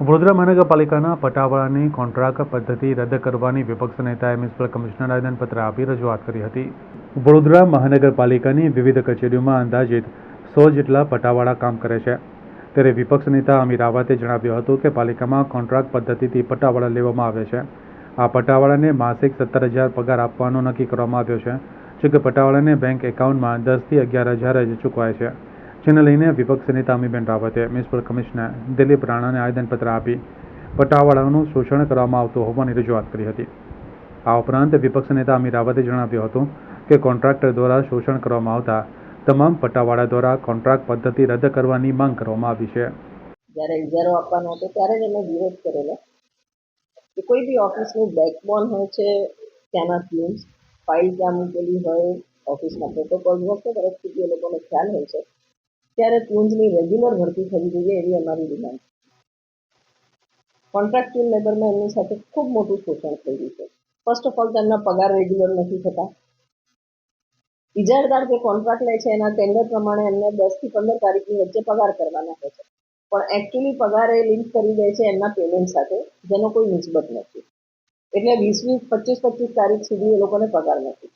વડોદરા મહાનગરપાલિકાના પટાવાળાની કોન્ટ્રાક્ટ પદ્ધતિ રદ કરવાની વિપક્ષ નેતાએ મ્યુનિસિપલ કમિશનર આવેદનપત્ર આપી રજૂઆત કરી હતી. વડોદરા મહાનગરપાલિકાની વિવિધ કચેરીઓમાં અંદાજિત સો જેટલા પટાવાળા કામ કરે છે. ત્યારે વિપક્ષ નેતા અમીર રાવતે જણાવ્યું હતું કે પાલિકામાં કોન્ટ્રાક્ટ પદ્ધતિથી પટાવાળા લેવામાં આવે છે. આ પટાવાળાને માસિક સત્તર હજાર પગાર આપવાનો નક્કી કરવામાં આવ્યો છે જો કે પટાવાળાને બેંક એકાઉન્ટમાં દસથી અગિયાર હજાર જ ચૂકવાય છે. જેને લઈને વિપક્ષ નેતા અમીબેન રાવતે મ્યુનિસિપલ કમિશનર દિલીપ રાણાને આવેદનપત્ર આપી પટાવાળાઓનું શોષણ કરવામાં આવતું હોવાની રજૂઆત કરી હતી. આ ઉપરાંત વિપક્ષ નેતા અમીર રાવતે જણાવ્યું હતું કે કોન્ટ્રાક્ટર દ્વારા શોષણ કરવામાં આવતા તમામ પટ્ટાવાળા દ્વારા કોન્ટ્રાક્ટ પદ્ધતિ રદ કરવાની માંગ કરવામાં આવી છે. જ્યારે ઇજારો આપવાનો હતો ત્યારે જ અમે વિરોધ કરેલો. કે કોઈ બી ઓફિસનું બેકબોન હોય છે, ત્યાંના ટીમ્સ ફાઇલ ત્યાં મૂકેલી હોય, ઓફિસના પ્રોટોકોલ વખતે પરિસ્થિતિ એ લોકોને ખ્યાલ હોય છે. ત્યારે કુંજની રેગ્યુલર ભરતી થવી જોઈએ એવી અમારી ડિમાન્ડ કોન્ટ્રાક્ચ્યુઅલ લેબરમાં એમની સાથે ખૂબ મોટું શોષણ થઈ રહ્યું છે. ફર્સ્ટ ઓફ ઓલ તેમના પગાર રેગ્યુલર નથી થતા. ઇજારદાર જે કોન્ટ્રાક્ટ લે છે, એના ટેન્ડર પ્રમાણે એમને દસથી પંદર તારીખની વચ્ચે પગાર કરવાના હોય છે. પણ એકચ્યુઅલી પગાર એ લિંક કરી દે છે એમના પેમેન્ટ સાથે, જેનો કોઈ નિસ્બત નથી. એટલે વીસ વીસ પચીસ પચીસ તારીખ સુધી એ લોકોને પગાર નથી